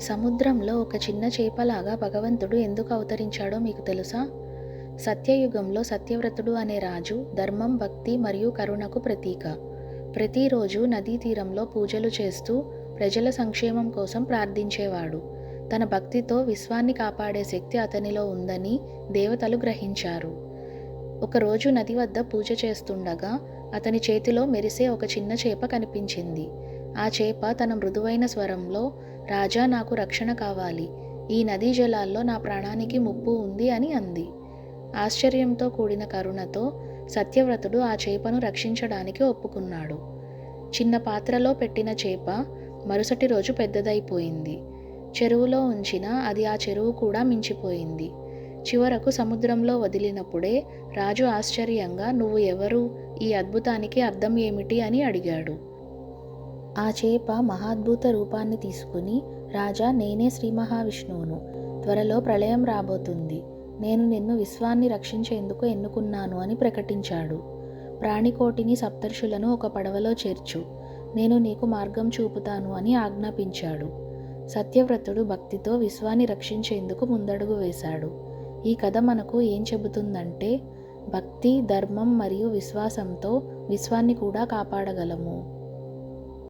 సముద్రంలో ఒక చిన్న చేపలాగా భగవంతుడు ఎందుకు అవతరించాడో మీకు తెలుసా? సత్యయుగంలో సత్యవ్రతుడు అనే రాజు ధర్మం భక్తి మరియు కరుణకు ప్రతీక. ప్రతిరోజు నదీ తీరంలో పూజలు చేస్తూ ప్రజల సంక్షేమం కోసం ప్రార్థించేవాడు. తన భక్తితో విశ్వాన్ని కాపాడే శక్తి అతనిలో ఉందని దేవతలు గ్రహించారు. ఒకరోజు నది వద్ద పూజ చేస్తుండగా అతని చేతిలో మెరిసే ఒక చిన్న చేప కనిపించింది. ఆ చేప తన మృదువైన స్వరంలో రాజా నాకు రక్షణ కావాలి. ఈ నదీ జలాల్లో నా ప్రాణానికి ముప్పు ఉంది అని అంది. ఆశ్చర్యంతో కూడిన కరుణతో సత్యవ్రతుడు ఆ చేపను రక్షించడానికి ఒప్పుకున్నాడు. చిన్న పాత్రలో పెట్టిన చేప మరుసటి రోజు పెద్దదైపోయింది. చెరువులో ఉంచిన అది ఆ చెరువు కూడా మించిపోయింది. చివరకు సముద్రంలో వదిలినప్పుడే రాజు ఆశ్చర్యంగా నువ్వు ఎవరు? ఈ అద్భుతానికి అర్థం ఏమిటి? అని అడిగాడు. ఆ చేప మహాద్భుత రూపాన్ని తీసుకుని రాజా నేనే శ్రీ మహావిష్ణువును. త్వరలో ప్రళయం రాబోతుంది. నేను నిన్ను విశ్వాన్ని రక్షించేందుకు ఎన్నుకున్నాను అని ప్రకటించాడు. ప్రాణికోటిని సప్తర్షులను ఒక పడవలో చేర్చు. నేను నీకు మార్గం చూపుతాను అని ఆజ్ఞాపించాడు. సత్యవ్రతుడు భక్తితో విశ్వాన్ని రక్షించేందుకు ముందడుగు వేశాడు. ఈ కథ మనకు ఏం చెబుతుందంటే భక్తి ధర్మం మరియు విశ్వాసంతో విశ్వాన్ని కూడా కాపాడగలము.